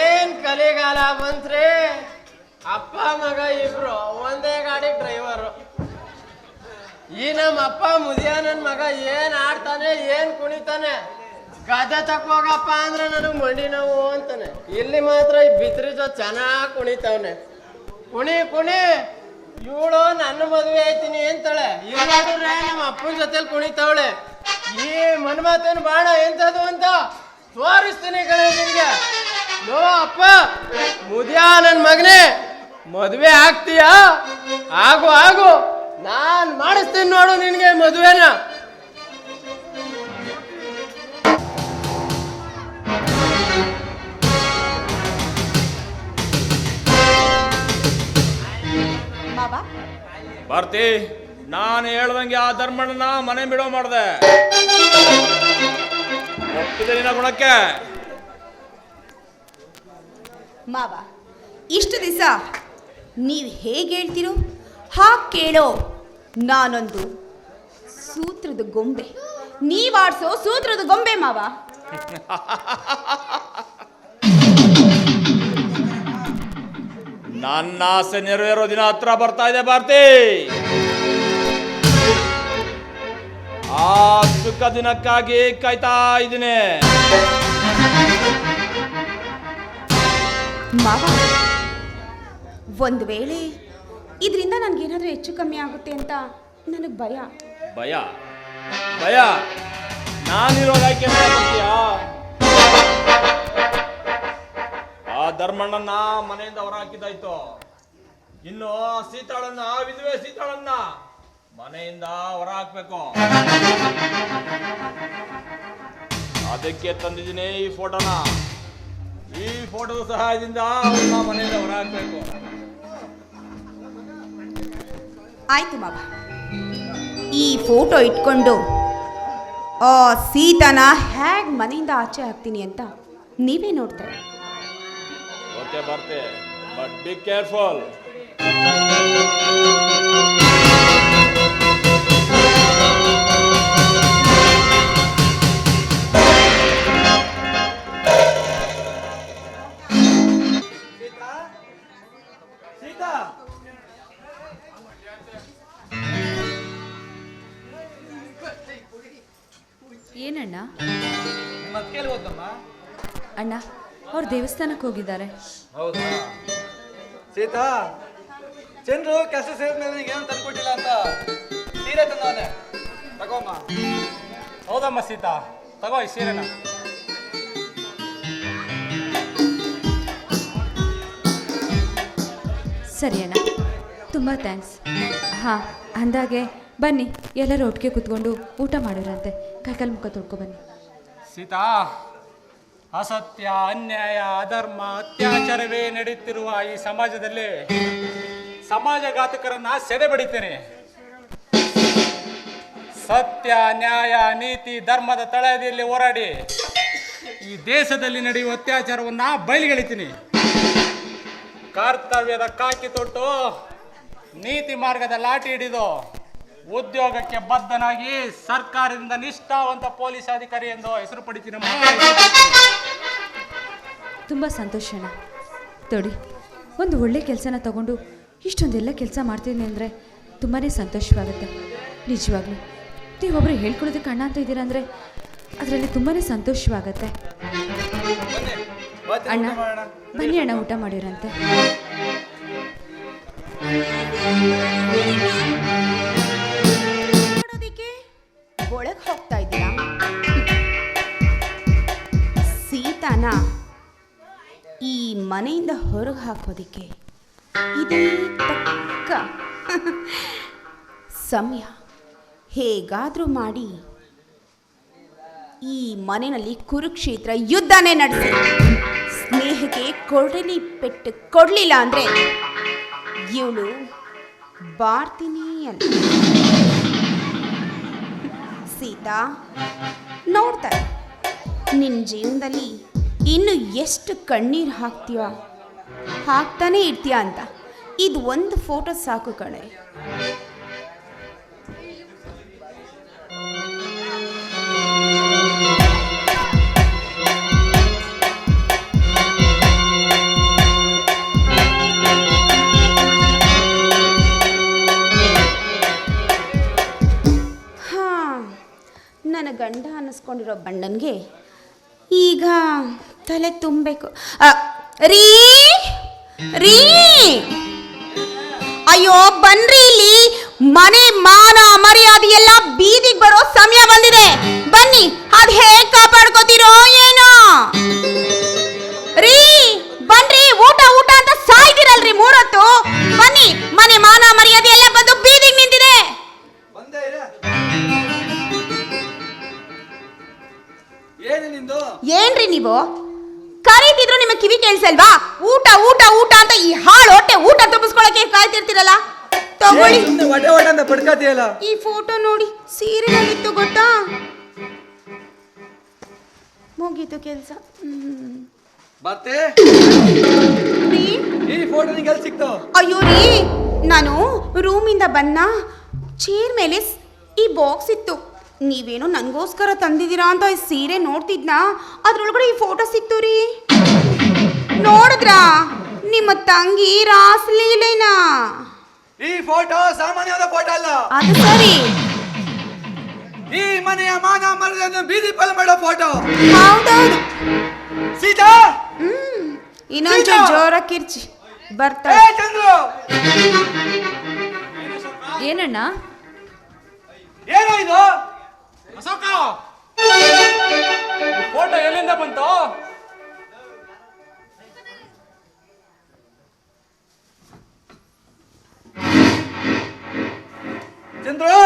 ಏನ್ ಕಲಿಗಾಲ ಬಂತ್ರಿ ಅಪ್ಪ, ಮಗ ಇಬ್ರು, ಒಂದೇ ಗಾಡಿ ಡ್ರೈವರು ಈ ನಮ್ಮ ಅಪ್ಪ ಮುದಿಯಾನನ್ ಮಗ ಏನ್ ಆಡ್ತಾನೆ, ಏನ್ ಕುಣಿತಾನೆ? ಗದ್ದೆ ತಕ್ಕೋಗಪ್ಪ ಅಂದ್ರೆ ನನಗ್ ಮಂಡಿ ನೋವು ಅಂತಾನೆ. ಇಲ್ಲಿ ಮಾತ್ರ ಈ ಬಿತ್ರಿ ಜೊ ಚೆನ್ನಾಗ್ ಕುಣಿತಾವನೆ. ಕುಣಿ ಕುಣಿ. ಇವಳು ನನ್ನ ಮದುವೆ ಆಯ್ತೀನಿ ಅಂತಾಳೆ. ಇಲ್ಲಾದ್ರೆ ನಮ್ಮ ಅಪ್ಪನ ಜೊತೆಲಿ ಕುಣಿತಾವಳೆ. ಈ ಮನ್ಮಾತನ್ ಬಾಣ ಎಂತದು ಅಂತ? ತೋರಿಸ್ತೀನಿ ಕಣೆ ನೋ ಅಪ್ಪ ಮುದಿಯ ನನ್ನ ಮಗನೇ ಮದುವೆ ಆಗ್ತೀಯಾ? ಆಗು ಆಗು. ನಾನ್ ಮಾಡಿಸ್ತೀನಿ ನೋಡು ನಿನ್ಗೆ ಮದುವೆನ. ಬರ್ತಿ ನಾನು ಹೇಳ್ದಂಗೆ ಆ ಧರ್ಮಣ್ಣನ ಮನೆ ಬಿಡೋ ಮಾಡ್ದೆ. ಗುಣಕ್ಕೆ? ಮಾವ ಇಷ್ಟು ದಿವಸ ನೀವು ಹೇಗೆ ಹೇಳ್ತಿರೋ ಹಾಗೆ ಕೇಳೋ. ನಾನೊಂದು ಸೂತ್ರದ ಗೊಂಬೆ. ನೀವಾಡ್ಸೋ ಸೂತ್ರದ ಗೊಂಬೆ ಮಾವ. ನನ್ನ ಆಸೆ ನೆರವೇರೋ ದಿನ ಹತ್ರ ಬರ್ತಾ ಇದೆ ಭಾರತಿ. ಆ ಸುಖ ದಿನಕ್ಕಾಗಿ ಕಾಯ್ತಾ ಇದ್ದೀನಿ. ಮಾವ ಒಂದು ವೇಳೆ ಇದರಿಂದ ನನಗೇನಾದರೂ ಹೆಚ್ಚು ಕಮ್ಮಿ ಆಗುತ್ತೆ ಅಂತ ನನಗೆ ಭಯ. ಭಯ? ಭಯ? ನಾನಿರೋದು ಯಾಕೆ ಮಾಡ್ತೀಯಾ ಆ ಧರ್ಮಣ್ಣನ ಮನೆಯಿಂದ ಹೊರ ಹಾಕಿದ್ದಾಯ್ತು. ಇನ್ನು ಸೀತಾಳನ್ನ ವಿಧವೆ ಸೀತಾಳನ್ನ ಮನೆಯಿಂದ ಹೊರ ಹಾಕ್ಬೇಕು ಅದಕ್ಕೆ ತಂದಿದ್ದೀನಿ ಈ ಫೋಟೋನ. ಈ ಫೋಟೋದ ಸಹಾಯದಿಂದ ಅವ್ರನ್ನ ಮನೆಯಿಂದ ಹೊರ ಹಾಕ್ಬೇಕು ಆಯ್ತು ಮಾವ. ಈ ಫೋಟೋ ಇಟ್ಕೊಂಡು ಆ ಸೀತಾನ ಹೇಗೆ ಮನೆಯಿಂದ ಆಚೆ ಹಾಕ್ತೀನಿ ಅಂತ ನೀವೇ ನೋಡ್ತಾರೆ? ಓಕೆ ಬರ್ತೆ. But be careful. ದೇವಸ್ಥಾನಕ್ಕೆ ಹೋಗಿದ್ದಾರೆ. ಹೌದಾ? ಸೀತಾ ಚಂದ್ರು ಕೆಲಸ ಸೇರಿದ ಮೇಲೆ ಏನು ತಂದ್ಕೊಟ್ಟಿಲ್ಲ ಅಂತ? ಸೀರೆ ತಂದವನೆ ತಗೋಮ್ಮ. ಹೌದಮ್ಮ ಸೀತಾ. ತಗೋ ಈ ಸೀರೆನ. ಸರಿ ಅಣ್ಣ. ತುಂಬ ಥ್ಯಾಂಕ್ಸ್. ಹಾಂ ಅಂದಾಗೆ ಬನ್ನಿ. ಎಲ್ಲರೂ ಒಟ್ಟಿಗೆ ಕೂತ್ಕೊಂಡು ಊಟ ಮಾಡೋರಂತೆ. ಕೈಕಾಲು ಮುಖ ತೊಳ್ಕೊ ಬನ್ನಿ. ಸೀತಾ. ಅಸತ್ಯ, ಅನ್ಯಾಯ, ಅಧರ್ಮ, ಅತ್ಯಾಚಾರವೇ ನಡೆಯುತ್ತಿರುವ ಈ ಸಮಾಜದಲ್ಲಿ ಸಮಾಜಘಾತಕರನ್ನ ಸೆದೆ ಬಡಿತೇನೆ. ಸತ್ಯ, ನ್ಯಾಯ, ನೀತಿ, ಧರ್ಮದ ತಳಹದಿಯಲ್ಲಿ ಹೋರಾಡಿ ಈ ದೇಶದಲ್ಲಿ ನಡೆಯುವ ಅತ್ಯಾಚಾರವನ್ನ ಬಯಲಿಗೆಳಿತೀನಿ. ಕರ್ತವ್ಯದ ಕಾಕಿ ತೊಟ್ಟು ನೀತಿ ಮಾರ್ಗದ ಲಾಠಿ ಹಿಡಿದು ಉದ್ಯೋಗಕ್ಕೆ ಬದ್ಧನಾಗಿ ಸರ್ಕಾರದಿಂದ ನಿಷ್ಠಾವಂತ ಪೊಲೀಸ್ ಅಧಿಕಾರಿ ಎಂದು ಹೆಸರು ಪಡಿತೀನಿ ತುಂಬ ಸಂತೋಷ ತೊಡಿ ಒಂದು ಒಳ್ಳೆ ಕೆಲಸನ ತಗೊಂಡು ಇಷ್ಟೊಂದೆಲ್ಲ ಕೆಲಸ ಮಾಡ್ತೀನಿ ಅಂದರೆ ತುಂಬಾ ಸಂತೋಷವಾಗುತ್ತೆ. ನಿಜವಾಗ್ಲೂ. ನೀವೊಬ್ಬರು ಹೇಳ್ಕೊಳ್ಳೋದಕ್ಕೆ ಅಣ್ಣ ಅಂತ ಇದ್ದೀರಾ ಅಂದರೆ ಅದರಲ್ಲಿ ತುಂಬಾ ಸಂತೋಷವಾಗತ್ತೆ. ಅಣ್ಣ, ಬನ್ನಿ ಅಣ್ಣ, ಊಟ ಮಾಡಿರಂತೆ. ಒಳಗೆ ಹೋಗ್ತಾ ಇದ್ದೀರಾ? ಸೀತಾನ ಈ ಮನೆಯಿಂದ ಹೊರಗೆ ಹಾಕೋದಿಕ್ಕೆ ಇದೇ ತಕ್ಕ. ಸಮಯ. ಹೇಗಾದರೂ ಮಾಡಿ ಈ ಮನೆಯಲ್ಲಿ ಕುರುಕ್ಷೇತ್ರ ಯುದ್ಧನೇ ನಡೆಸಿ. ಸ್ನೇಹಕ್ಕೆ ಕೊಡಲಿ ಪೆಟ್ಟು ಕೊಡಲಿಲ್ಲ ಅಂದರೆ ಇವಳು ಬಾರ್ತೀನಿ ಅಲ್ಲ ಸೀತಾ ನೋಡ್ತಾರೆ ನಿನ್ನ ಜೀವನದಲ್ಲಿ ಇನ್ನು ಎಷ್ಟು ಕಣ್ಣೀರು ಹಾಕ್ತೀಯ ಹಾಕ್ತಾನೆ ಇರ್ತೀಯ ಅಂತ. ಇದು ಒಂದು ಫೋಟೋ ಸಾಕು ಕಣೆ. ಗಂಡ ಅನ್ನಿಸ್ಕೊಂಡಿರೋ ಬಣ್ಣನ್ಗೆ ಈಗ ತಲೆ ತುಂಬಬೇಕು. ರೀ ರೀ. ಅಯ್ಯೋ, ಬನ್ರಿ ಇಲ್ಲಿ. ಮನೆ ಮಾನ ಮರ್ಯಾದೆ ಎಲ್ಲ ಬೀದಿಗೆ ಬರೋ ಸಮಯ ಬಂದಿದೆ. ಬನ್ನಿ, ಅದ್ ಹೇಗ್ ಕಾಪಾಡ್ಕೋತೀರೋ ಏನೋ. ರೀ, ಬನ್ರಿ, ಊಟ ಊಟ ಅಂತ ಸಾಯ್ತಿರಲ್ರಿ ಮೂರತ್ತು. ಬನ್ನಿ, ಮನೆ ಮಾನ ಮರ್ಯಾದೆ ಎಲ್ಲ ಬಂದು ಬೀದಿಗೆ ನಿಂತಿದೆ. ಏನ್ರಿ ನೀವು? ಕರೀತಿದ್ರು ನಿಮಗೆ ಕಿವಿ ಕೇಳಿಸಲ್ವಾ? ಊಟ ಊಟ ಊಟ ಅಂತ ಈ ಹಾಳು ಹೊಟ್ಟೆ ಊಟ ತುಂಬಿಸ್ಕೊಳಕ್ಕೆ ಕಾಯ್ತಿರ್ತೀರಲ್ಲ? ತಗೊಳ್ಳಿ. ಈ ಫೋಟೋ ನೋಡಿ ಸೀರೆನಲ್ಲಿತ್ತು ಗೊತ್ತಾ? ಮುಗೀತು ಕೆಲಸ. ಅಯ್ಯೋ ರೀ ನಾನು ರೂಮಿಂದ ಬಂದ ಚೇರ್ ಮೇಲೆ ಈ ಬಾಕ್ಸ್ ಇತ್ತು. ನೀವೇನೋ ನನಗೋಸ್ಕರ ತಂದಿದ್ದೀರಾ ಅಂತ ಈ ಸೀರೆ ನೋಡ್ತಿದ್ನಾ? ಅದ್ರೊಳಗಡೆ ಈ ಫೋಟೋ ಸಿಕ್ತು ರೀ. ನೋಡಿದ್ರಾ? ನಿಮ್ಮ ತಂಗಿ ರಾಸ್ಲೀಲೆನಾ ಈ ಫೋಟೋ ಸಾಮಾನ್ಯವಾದ ಫೋಟೋ ಅಲ್ಲ. ಅದು ಸರಿ. ಈ ಮನೆಯ ಮಾನ ಮರದ ಬೀದಿ ಪಾಲು ಮಾಡೋ ಫೋಟೋ ಹೌದೌದು. ಸೀತಾ? ಹ್ಮ್. ಇನ್ನೊಂದು ಜೋರ ಕಿರ್ಚಿ ಏ ಬರ್ತಾರೆ ಚಂದ್ರು! ಏನಣ್ಣ? ಏನೋ ಇದು? ಅಶೋಕ ಫೋಟೋ ಎಲ್ಲಿಂದ ಬಂತು? ಚಂದ್ರು,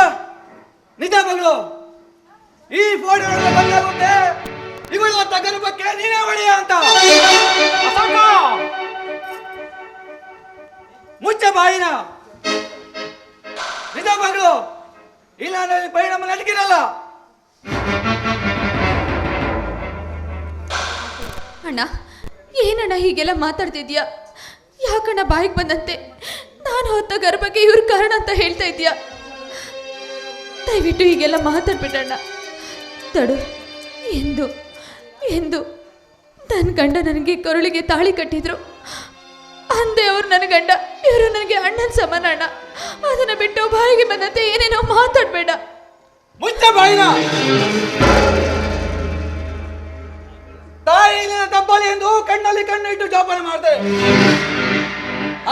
ನಿಜ ಮಗಳು ಈ ಫೋಟೋ ಬಂದಾಗುತ್ತೆ. ಇವಳು ತಗರ ಬಗ್ಗೆ ನೀನೇ ಹೊಡೆಯ ಅಂತ. ಅಶೋಕ ಮುಚ್ಚ ಬಾಯಿನ. ನಿಜ ಮಗಳು ಇಲ್ಲ ಅಂದ್ರೆ ಪರಿಣಾಮ ನಡಗಿರಲ್ಲ ಅಣ್ಣ ಏನಣ್ಣ ಹೀಗೆಲ್ಲ ಮಾತಾಡ್ತಿದ್ಯಾ? ಯಾಕಣ್ಣ ಬಾಯಿಗೆ ಬಂದಂತೆ? ನಾನು ಹೊತ್ತ ಗರ್ಭಕ್ಕೆ ಇವ್ರ ಕಾರಣ ಅಂತ ಹೇಳ್ತಾ ಇದೀಯಾ? ದಯವಿಟ್ಟು ಹೀಗೆಲ್ಲ ಮಾತಾಡ್ಬಿಟ್ಟಣ್ಣ. ತಡು, ಎಂದು ಎಂದು. ನನ್ನ ಗಂಡ ನನಗೆ ಕೊರಳಿಗೆ ತಾಳಿ ಕಟ್ಟಿದ್ರು. ಅಂದೆ ಅವ್ರು ನನ್ನ ಗಂಡ, ಇವರು ನನಗೆ ಅಣ್ಣನ ಸಮಾನ ಅಣ್ಣ. ಅದನ್ನು ಬಿಟ್ಟು ಬಾಯಿಗೆ ಬಂದಂತೆ ಏನೇನೋ ಮಾತಾಡ್ಬೇಡ. ಮುಚ್ಚ ಬಾಯಿನ. ತಾಯಿ ತಪ್ಪಲಿ ಎಂದು ಕಣ್ಣಲ್ಲಿ ಕಣ್ಣು ಇಟ್ಟು ಜೋಪಾನ ಮಾಡಿದೆ.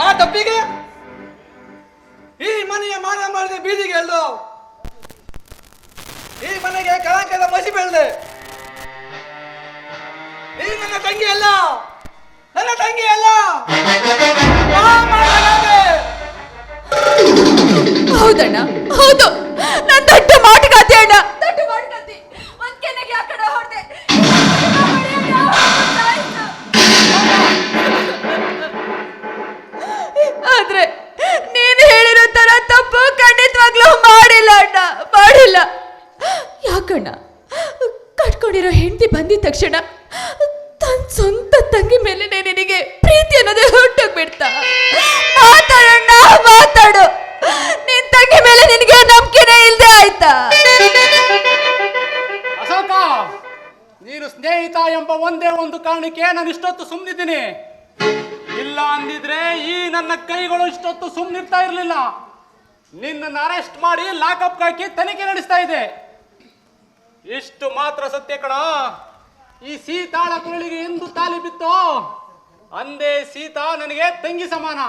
ಆ ತಪ್ಪಿಗೆ ಈ ಮನೆಯ ಮಾನ ಮಾಡಿದೆ ಬೀದಿಗೆ ಎಲ್ದು ಈ ಮನೆಗೆ ಕಳಂಕದ ಮಸಿ ಬೆಳೆದೆ. ಈ ನನ್ನ ತಂಗಿ ಅಲ್ಲ. ನನ್ನ ತಂಗಿ ಅಲ್ಲ. ಹೌದಣ್ಣ? ಹೌದು. ನನ್ನ ದೊಡ್ಡ ಮಾಟಗಾತಿ ಅಣ್ಣ. ಸ್ನೇಹಿತ ಎಂಬ ಒಂದೇ ಒಂದು ಕಾರಣಕ್ಕೆ ನಾನು ಇಷ್ಟೊತ್ತು ಸುಮ್ಮನಿದ್ದೀನಿ ಇಲ್ಲ ಅಂದಿದ್ರೆ ಈ ನನ್ನ ಕೈಗಳು ಇಷ್ಟೊತ್ತು ಸುಮ್ಮನಿರ್ತಾ ಇರಲಿಲ್ಲ. ನಿನ್ನನ್ನು ಅರೆಸ್ಟ್ ಮಾಡಿ ಲಾಕಪ್ ಹಾಕಿ ತನಿಖೆ ನಡೆಸ್ತಾ ಇದೆ. ಇಷ್ಟು ಮಾತ್ರ ಸತ್ಯ ಕಣ. ಈ ಸೀತಾಳ ಕುರಳಿಗೆ ಎಂದು ತಾಲಿ ಬಿತ್ತೋ? ಅಂದೇ ಸೀತಾ ನನಗೆ ತಂಗಿ ಸಮಾನ.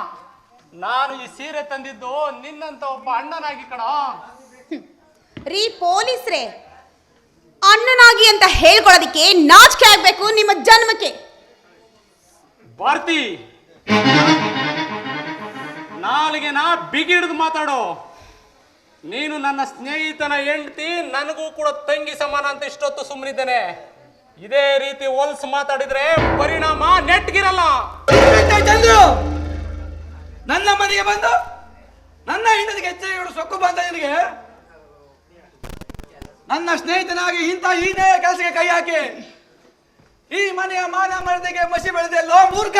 ನಾನು ಈ ಸೀರೆ ತಂದಿದ್ದು ನಿನ್ನಂತ ಒಬ್ಬ ಅಣ್ಣನಾಗಿ ಕಣ. ರೀ ಪೊಲೀಸ್ರೇ ಅಣ್ಣನಾಗಿ ಅಂತ ಹೇಳ್ಕೊಳ್ಳೋದಕ್ಕೆ ನಾಚಿಕೆ ಆಗ್ಬೇಕು ನಿಮ್ಮ ಜನ್ಮಕ್ಕೆ. ಭಾರತಿ ನಾಲಿಗೆ ನಾ ಬಿಗಿಡಿದು ಮಾತಾಡೋ. ನೀನು ನನ್ನ ಸ್ನೇಹಿತನ ಹೆಂಡತಿ ನನಗೂ ಕೂಡ ತಂಗಿ ಸಮಾನ ಅಂತ ಇಷ್ಟೊತ್ತು ಸುಮ್ಮನಿದ್ದೇನೆ ಇದೇ ರೀತಿ ಹೋಲ್ಸ್ ಮಾತಾಡಿದ್ರೆ ಪರಿಣಾಮ ನೆಟ್ಗಿರಲ್ಲ. ಚಂದ್ರು? ನನ್ನ ಮನೆಗೆ ಬಂದು ನನ್ನ ಹೆಂಡತಿಗೆ ಹೆಚ್ಚಾಗಿ ಸೊಕ್ಕು ಬಂದ ನಿನಗೆ? ನನ್ನ ಸ್ನೇಹಿತನಾಗಿ ಇಂಥ ಹೀನೇ ಕೆಲಸಕ್ಕೆ ಕೈ ಹಾಕಿ. ಈ ಮನೆಯ ಮಾನ ಮರದಿಗೆ ಮಸಿ ಬೆಳೆದೆ ಲೋ ಮೂರ್ಖ.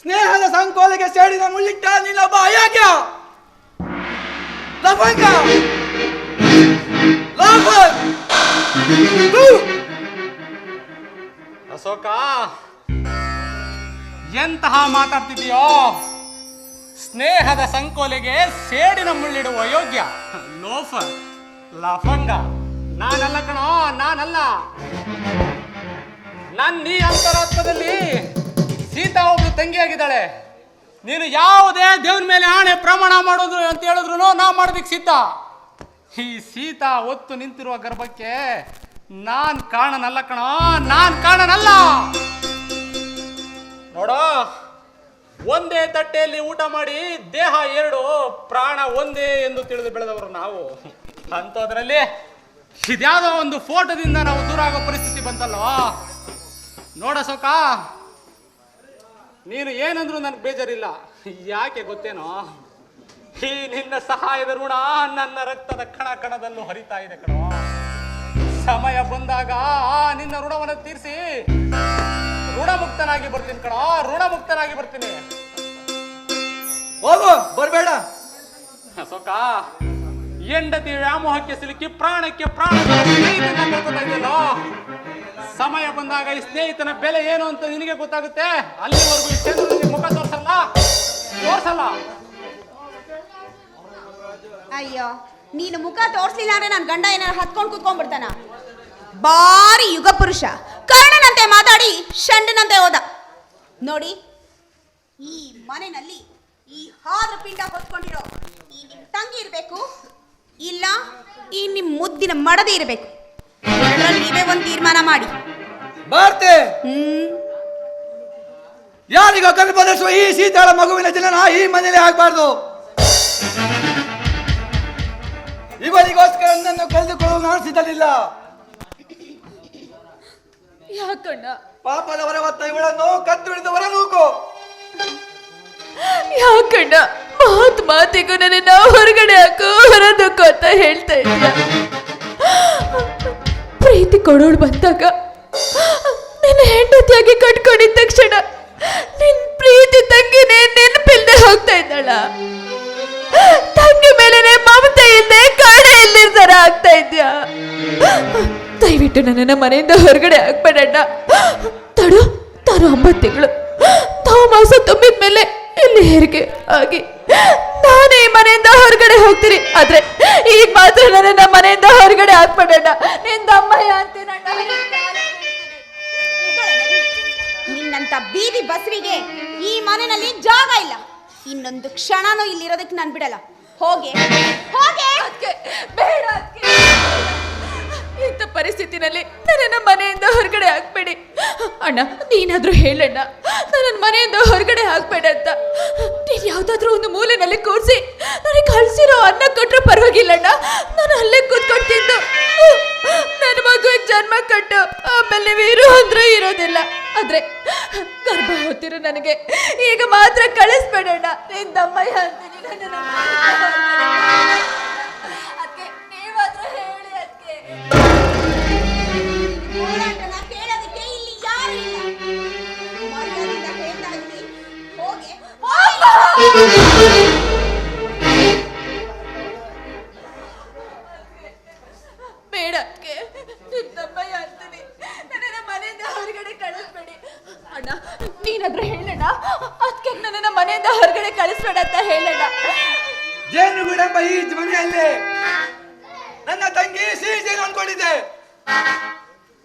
ಸ್ನೇಹದ ಸಂಕೋಲಕ್ಕೆ ಸೇಡಿದ ಮುಳ್ಳಿಟ್ಟ ನೀನೊಬ್ಬ ಅಯೋಗ್ಯ ಥು! ಅಶೋಕ, ಎಂತಹ ಮಾತಾಡ್ತಿದೀಯೋ ಸ್ನೇಹದ ಸಂಕೋಲೆಗೆ ಸೇಡಿನ ಮುಳ್ಳಿಡುವ ಯೋಗ್ಯ. ಲೋಫರ್. ಲಫಂಗ. ನಾನಲ್ಲ ಕಣೋ ನಾನಲ್ಲ. ನನ್ನ ಈ ಅಂತರಾತ್ಮದಲ್ಲಿ ಸೀತಾ ಒಬ್ಳು ತಂಗಿಯಾಗಿದ್ದಾಳೆ. ನೀನು ಯಾವುದೇ ದೇವ್ರ ಮೇಲೆ ಆಣೆ ಪ್ರಮಾಣ ಮಾಡೋದು ಅಂತ ಹೇಳಿದ್ರು ನಾ ಮಾಡೋದಕ್ಕೆ ಸಿದ್ಧ ಈ ಸೀತಾ ಒತ್ತು ನಿಂತಿರುವ ಗರ್ಭಕ್ಕೆ ನಾನ್ ಕಾರಣನಲ್ಲ ಕಣೋ ನಾನ್ ಕಾರಣನಲ್ಲ. ನೋಡೋ. ಒಂದೇ ತಟ್ಟೆಯಲ್ಲಿ ಊಟ ಮಾಡಿ ದೇಹ ಎರಡು, ಪ್ರಾಣ ಒಂದೇ ಎಂದು ತಿಳಿದು ಬೆಳೆದವರು ನಾವು. ಅಂಥದ್ರಲ್ಲಿ ಇದ್ಯಾವುದೋ ಒಂದು ಫೋಟೋದಿಂದ ನಾವು ದೂರ ಆಗೋ ಪರಿಸ್ಥಿತಿ ಬಂತಲ್ವಾ ನೋಡ ಸೋಕ ನೀನು ಏನಂದ್ರು ನನಗೆ ಬೇಜಾರಿಲ್ಲ. ಯಾಕೆ ಗೊತ್ತೇನೋ? ಈ ನಿನ್ನ ಸಹಾಯದ ಋಣ ನನ್ನ ರಕ್ತದ ಕಣ ಕಣದಲ್ಲೂ ಹರಿತಾ ಇದೆ ಕಣ. ಸಮಯ ಬಂದಾಗ ನಿನ್ನ ಋಣವನ್ನು ತೀರಿಸಿ ಋಣಮುಕ್ತನಾಗಿ ಬರ್ತೀನಿ ಕಣ. ಋಣಮುಕ್ತನಾಗಿ ಬರ್ತೀನಿ. ಹೋಗು ಬರಬೇಡ. ಸೊಕ್ಕ ಹೆಂಡತಿ ವ್ಯಾಮೋಹಕ್ಕೆ ಸಿಲುಕಿ ಪ್ರಾಣಕ್ಕೆ ಪ್ರಾಣ ಸಮಯ ಬಂದಾಗ ಈ ಸ್ನೇಹಿತನ ಬೆಲೆ ಏನು ಅಂತ ನಿನಗೆ ಗೊತ್ತಾಗುತ್ತೆ? ಅಲ್ಲಿವರೆಗೂ ಈ ಚಂದ್ರನಿಗೆ ಮುಖ ತೋರ್ಸಲ್ಲ? ತೋರ್ಸಲ್ಲ? ಅಯ್ಯೋ ನೀನು ಮುಖ ತೋರ್ಸಲಿಲ್ಲ ಅಂದ್ರೆ ನನ್ನ ಗಂಡ ಏನಾರು ಹತ್ಕೊಂಡು ಕೂತ್ಕೊಂಡ್ಬಿಡ್ತಾನ? ಬಾರಿ ಯುಗ ಪುರುಷ. ಕರ್ಣನಂತೆ ಮಾತಾಡಿ ಷಂಡನಂತೆ ಹೋದ. ನೋಡಿ ಈ ಮನೆಯಲ್ಲಿ ಈ ಹಾದ್ರ ಪಿಂಡ ಹೊತ್ಕೊಂಡಿರೋ ಈ ನಿಮ್ ತಂಗಿ ಇರಬೇಕು ಇಲ್ಲ ಈ ನಿಮ್ ಮುದ್ದಿನ ಮಡದಿ ಇರಬೇಕು. ನೀವೇ ಒಂದು ತೀರ್ಮಾನ ಮಾಡಿ. ಬರ್ತೇ. ಹ್ಮ್. ಯಾರಿಗೋ ಬದಲಿಸುವ ಈ ಸೀತಾಳ ಮಗುವಿನ ಜನನ ಈ ಮನೇಲಿ ಆಗ್ಬಾರ್ದು. ಇವರಿಗೋಸ್ಕರ ನನ್ನನ್ನು ಕಳೆದುಕೊಳ್ಳಲು ನಾನು ಸಿದ್ಧಲಿಲ್ಲ ಯಾಕಣ್ಣ? ಪಾಪದವರ ಹೊತ್ತ ಇವಳನ್ನು ಕತ್ತು ಹಿಡಿದವರ ನೂಕು ಯಾಕಣ್ಣ? ಮಾತ್ ಮಾತಿಗೂ ನನ್ನ ಹೊರಗಡೆ ಹಾಕು ಹೊರದಕ್ಕೂ ಅಂತ ಹೇಳ್ತಾ ಇದ್ದ ಪ್ರೀತಿ ಕೊಡೋಳು ಬಂದಾಗ ನಿನ್ನ ಹೆಂಡತಿಯಾಗಿ ಕಟ್ಕೊಂಡಿದ್ದ ತಕ್ಷಣ ನಿನ್ ಪ್ರೀತಿ ತಂಗಿನೇ ನೆನಪಿಲ್ದೆ ಹೋಗ್ತಾ ಇದ್ದಾಳ. ತಂಗಿ ಮೇಲೆನೆ ಮಮತೆ ಇಲ್ಲದೆ ಕಾಣೆ ಇಲ್ಲಿರ್ತಾರ ಆಗ್ತಾ ಇದ್ಯಾ? ದಯವಿಟ್ಟು ನನ್ನನ್ನು ಮನೆಯಿಂದ ಹೊರಗಡೆ ಹಾಕ್ಬೇಡಣ್ಣ. ತಡು ತಾನು ಒಂಬತ್ತು ತಿಂಗಳು. ತಾವು ಮಾಸ ತುಂಬಿದ ಮೇಲೆ ಇಲ್ಲಿ ಹೆರಿಗೆ ಆಗಿ ನಾನೇ ಮನೆಯಿಂದ ಹೊರಗಡೆ ಹೋಗ್ತೀನಿ. ಆದ್ರೆ ಈಗ ಮಾತ್ರ ನನ್ನ ಮನೆಯಿಂದ ಹೊರಗಡೆ ಹಾಕ್ಬೇಡಣ್ಣ. ನಿಂದ ಅಮ್ಮಯ್ಯ ಅಂತೀನಣ್ಣ ನಿನ್ನಂತ ಬೀದಿ ಬಸವಿಗೆ ಈ ಮನೆಯಲ್ಲಿ ಜಾಗ ಇಲ್ಲ. ಇನ್ನೊಂದು ಕ್ಷಣನೂ ಇಲ್ಲಿರೋದಕ್ಕೆ ನಾನು ಬಿಡಲ್ಲ. ಹೋಗಿ. ಹೋಗೆ. ಬೇಡ ಪರಿಸ್ಥಿತಿನಲ್ಲಿ ನನ್ನ ಮನೆಯಿಂದ ಹೊರಗಡೆ ಹಾಕ್ಬೇಡಿ. ಅಣ್ಣ, ನೀನಾದ್ರೂ ಹೇಳಣ್ಣ. ನನ್ನ ಮನೆಯಿಂದ ಹೊರಗಡೆ ಹಾಕ್ಬೇಡ ಅಂತ. ನೀನು ಯಾವುದಾದ್ರೂ ಒಂದು ಮೂಲೆನಲ್ಲಿ ಕೂರಿಸಿ, ನನಗೆ ಕಳ್ಸಿರೋ ಅನ್ನ ಕೊಟ್ಟರೆ ಪರವಾಗಿಲ್ಲಣ್ಣ. ನಾನು ಅಲ್ಲೇ ಕೂತ್ಕೊಂಡು ತಿಂದು ನನ್ನ ಮಗು ಜನ್ಮ ಕಟ್ಟು ಆಮೇಲೆ ವೀರು ಅಂದ್ರೆ ಇರೋದಿಲ್ಲ. ಆದ್ರೆ ಗರ್ಭ ಹೊತ್ತಿರೋ ನನಗೆ, ಈಗ ಮಾತ್ರ ಕಳಿಸ್ಬೇಡಣ್ಣ. ನಿನ್ ದಮ್ಮಯ್ಯ ಅಂತೀನಿ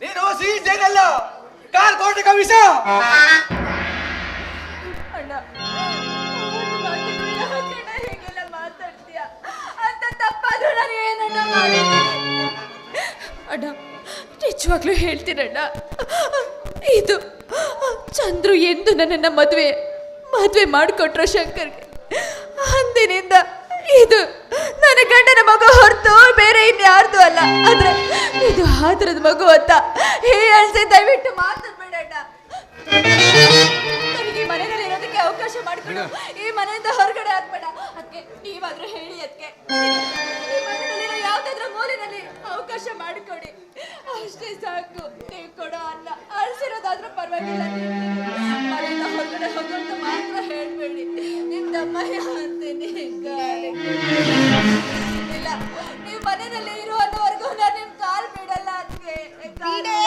ನೀನು ಸಿಹಿ ಜೇನಲ್ಲ. ಕಾಲ್ ಕೋಟಿಕ ವಿಷ ಅಣ್ಣ ಮಾತಾಡ್ತೀಯ? ಅಂತ ನಾನು ಮಾಡಿದ್ದೀನಿ ಅಣ್ಣ, ನಿಜವಾಗ್ಲೂ ಹೇಳ್ತೀನಣ್ಣ. ಇದು ಚಂದ್ರು ಎಂದು ನನ್ನನ್ನ ಮದುವೆ ಮದುವೆ ಮಾಡಿಕೊಟ್ರು ಶಂಕರ್ಗೆ. ಅಂದಿನಿಂದ ಇದು ನನ್ನ ಗಂಡನ ಮಗ ಹೊರತು ಬೇರೆ ಇನ್ಯಾರ್ದು ಅಲ್ಲ. ಆದ್ರೆ ಇದು ಆತರದ ಮಗು ಅಂತ. ಹೇ, ಅಳ್ಸೆ, ದಯವಿಟ್ಟು ಮಾತಾಡ್ಬೇಡ ಮನೆಯಲ್ಲಿ ಇರೋದಕ್ಕೆ ಅವಕಾಶ ಮಾಡಿಕೊಡು. ಈ ಮನೆಯಿಂದ ಹೊರಗಡೆ ಹಾಕ್ಬೇಡ ಅದಕ್ಕೆ ನೀವಾದ್ರೂ ಹೇಳಿ ಅದಕ್ಕೆ ಮನೆಯಲ್ಲಿರೋ ಯಾವ್ದಾದ್ರೂ ಮೂಲಿನಲ್ಲಿ ಅವಕಾಶ ಮಾಡಿಕೊಡಿ. ಅಷ್ಟೇ ಸಾಕು. ನೀವು ಕೊಡೋ ಅನ್ನ. ಅಳಿಸಿರೋದಾದ್ರೂ ಪರವಾಗಿಲ್ಲ ಮನೆಯಿಂದ ಹೊರಗಡೆ ಹೋಗೋದು ಮಾತ್ರ ಹೇಳ್ಬೇಡಿ. ನಿಮ್ದಮ್ಮ ಅಂತೀನಿ. ಇಲ್ಲ ಬಿಡೆ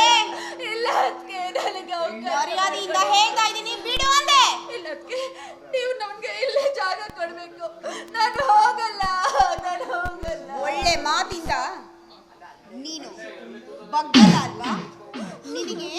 ಎಲ್ಲದಕ್ಕೆ ನನಗೆ ಮರ್ಯಾದೆಯಿಂದ ಹೇಳ್ತಾ ಇದ್ದೀನಿ ಬಿಡು ಅಂದೆ. ಇಲ್ಲಕ್ಕೆ ನೀವು ನಮಗೆ ಇಲ್ಲೇ ಜಾಗ ಕೊಡಬೇಕು. ನಾನು ಹೋಗಲ್ಲ ನಾನು ಹೋಗಲ್ಲ. ಒಳ್ಳೆ ಮಾತಿಂದ ನೀನು ಬಗ್ಗಲ್ಲ ಅಲ್ವಾ? ನಿನಗೆ